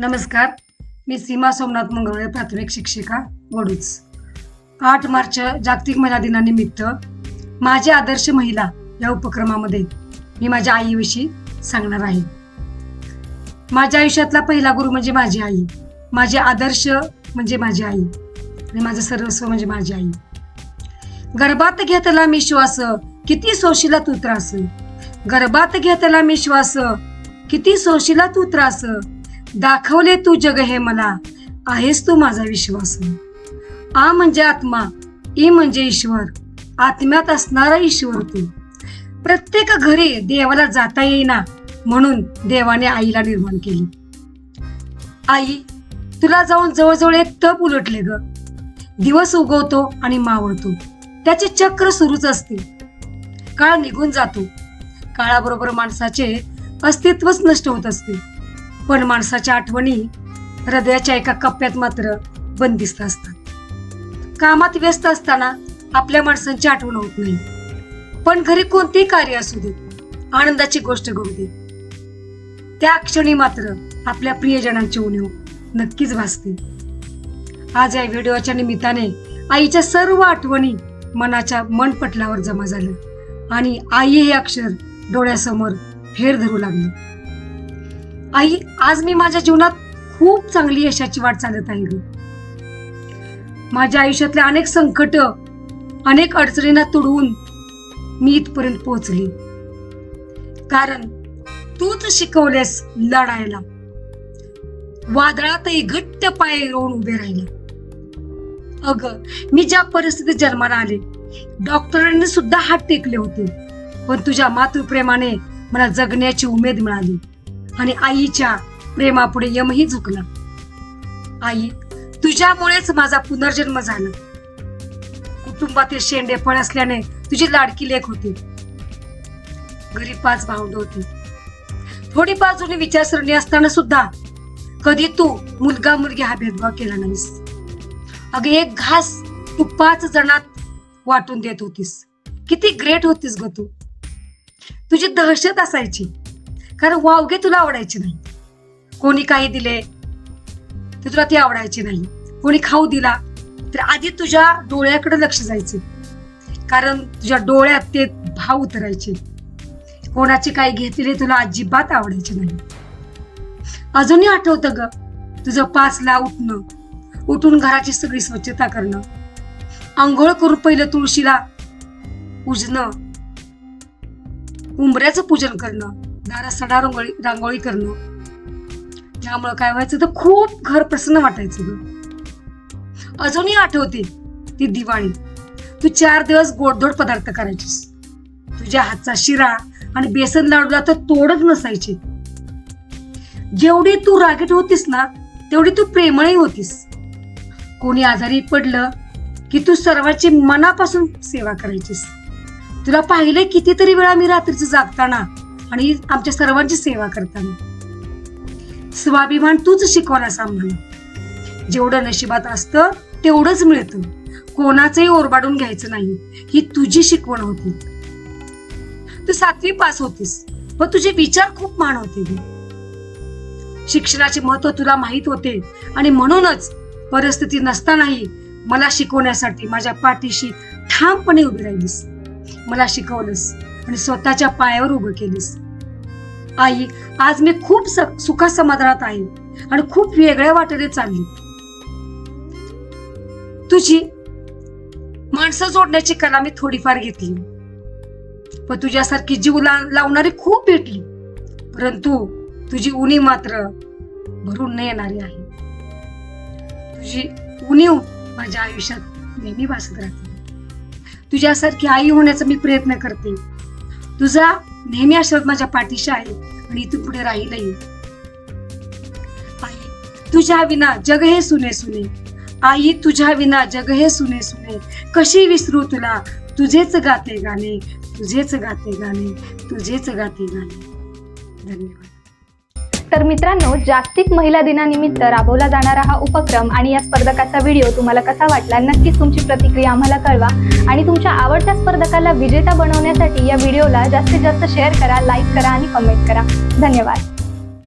नमस्कार. मी सीमा सोमनाथ मंगळवे प्राथमिक शिक्षिका वडूच. आठ मार्च जागतिक महिला दिनानिमित्त माझे आदर्श महिला या उपक्रमामध्ये मी माझ्या आईविषयी सांगणार आहे. माझ्या आयुष्यातला पहिला गुरु म्हणजे माझी आई. माझे आदर्श म्हणजे माझी आई. आणि माझं सर्वस्व म्हणजे माझी आई. गर्भात घेतला मी श्वास किती सोशीला तू त्रास? गर्भात घेतला मी श्वास किती सोशीला तू त्रास? दाखवले तू जग हे मला. आहेस तू माझा विश्वास. आ म्हणजे आत्मा ई म्हणजे ईश्वर. आत्म्यात असणारा ईश्वर तू. प्रत्येक घरी देवाला जाता येईना म्हणून देवाने आईला निर्माण केली. आई तुला जाऊन जवळजवळ एक तप उलटले ग. दिवस उगवतो आणि मावळतो. त्याचे चक्र सुरूच असते. काळ निघून जातो. काळाबरोबर माणसाचे अस्तित्वच नष्ट होत असते. पण माणसाच्या आठवणी हृदयाच्या एका कप्प्यात मात्र बंदिस्त असतात. कामात व्यस्त असताना आपल्या माणसांची आठवण होत नाही. पण घरी कोणतेही कार्य असू दे आनंदाची गोष्ट घडू दे. त्या क्षणी मात्र आपल्या प्रियजनांची उणीव नक्कीच भासते. आज या व्हिडिओच्या निमित्ताने आईच्या सर्व आठवणी मनाच्या मनपटलावर जमा झालं आणि आई हे अक्षर डोळ्यासमोर फेर धरू लागलं. आई आज मी माझ्या जीवनात खूप चांगली यशाची वाट चालत आहे ग. माझ्या आयुष्यातले अनेक संकट अनेक अडचणींना तुडवून मी इथपर्यंत पोहोचली. कारण तूच शिकवलेस लढायला. वादळातही घट्ट पाय रोवून उभे राहिले. अग मी ज्या परिस्थितीत जन्माला आले डॉक्टरांनी सुद्धा हात टेकले होते. पण तुझ्या मातृप्रेमाने मला जगण्याची उमेद मिळाली. आणि आईच्या प्रेमापुढे यमही झुकला. आई तुझ्यामुळेच माझा पुनर्जन्म झाला. कुटुंबातील शेंडे फळ असल्याने तुझी लाडकी लेख होती. घरी पाच भावंड होती. थोडी जुनी विचारसरणी असताना सुद्धा कधी तू मुलगा मुलगी हा भेदभाव केला नाहीस. अग एक घास तू पाच जणात वाटून देत होतीस. किती ग्रेट होतीस ग तू. तुझी दहशत असायची. कारण वावगे तुला आवडायचे नाही. कोणी काही दिले तर तुला ते आवडायची नाही. कोणी खाऊ दिला तर आधी तुझ्या डोळ्याकडे लक्ष जायचे. कारण तुझ्या डोळ्यात ते भाव उतरायचे. कोणाचे काही घेतलेले तुला अजिबात आवडायचे नाही. अजूनही आठवतं ग तुझं पाचला उठणं उठून घराची सगळी स्वच्छता करणं आंघोळ करून पहिलं तुळशीला पूजणं उंबऱ्याचं पूजन करणं दारा सडा रांगोळी रांगोळी करणं. त्यामुळं काय व्हायचं? तर खूप घर प्रसन्न वाटायचं ग. अजूनही आठवते ती दिवाळी. तू चार दिवस गोडधोड पदार्थ करायचीस. तुझ्या हातचा शिरा आणि बेसन लाडूला तर तोडच नसायची. जेवढी तू रागीट होतीस ना तेवढी तू प्रेमळही होतीस. कोणी आजारी पडलं की तू सर्वांची मनापासून सेवा करायचीस. तुला पाहिले कितीतरी वेळा मी रात्रीचं जागताना आणि आमच्या सर्वांची सेवा करताना. स्वाभिमान तूच शिकवला आम्हाला. जेवढं नशिबात असतं तेवढंच मिळतं. कोणाचंही ओरबाडून घ्यायचं नाही. ही तुझी शिकवण होती. तू सातवी पास होतीस पण तुझे विचार खूप मान होते शिक्षणाचे महत्त्व तुला माहीत होते आणि म्हणूनच परिस्थिती नसतानाही मला शिकवण्यासाठी माझ्या पाठीशी ठामपणे उभी राहिलीस. मला शिकवलंस. आणि स्वतःच्या पायावर उभं केलीस. आई आज मी खूप सुखा समाधानात आहे आणि खूप वेगळ्या वाटेने चालली. तुझी माणसं जोडण्याची कला मी थोडीफार घेतली. पण तुझ्यासारखी जीव ला- लावणारी खूप भेटली. परंतु तुझी उणीव मात्र भरून न येणारी आहे. तुझी उणीव माझ्या आयुष्यात नेहमी भासत राहते. तुझ्यासारखी आई होण्याचा मी प्रयत्न करते. तुझा नेहमी आशीर्वाद माझ्या पाठीशी आहे आणि इथून पुढे राहीलही. आई तुझ्या विना जग हे सुने सुने. आई तुझ्या विना जग हे सुने सुने. कशी विसरू तुला? तुझेच गाते गाणे तुझेच गाते गाणे तुझेच गाते गाणे. धन्यवाद. तर मित्रांनो जागतिक महिला दिनानिमित्त राबवला जाणारा हा उपक्रम आणि या स्पर्धकाचा व्हिडिओ तुम्हाला कसा वाटला नक्कीच तुमची प्रतिक्रिया आम्हाला कळवा. आणि तुमच्या आवडत्या स्पर्धकाला विजेता बनवण्यासाठी या व्हिडिओला जास्तीत जास्त शेअर करा लाईक करा आणि कमेंट करा. धन्यवाद.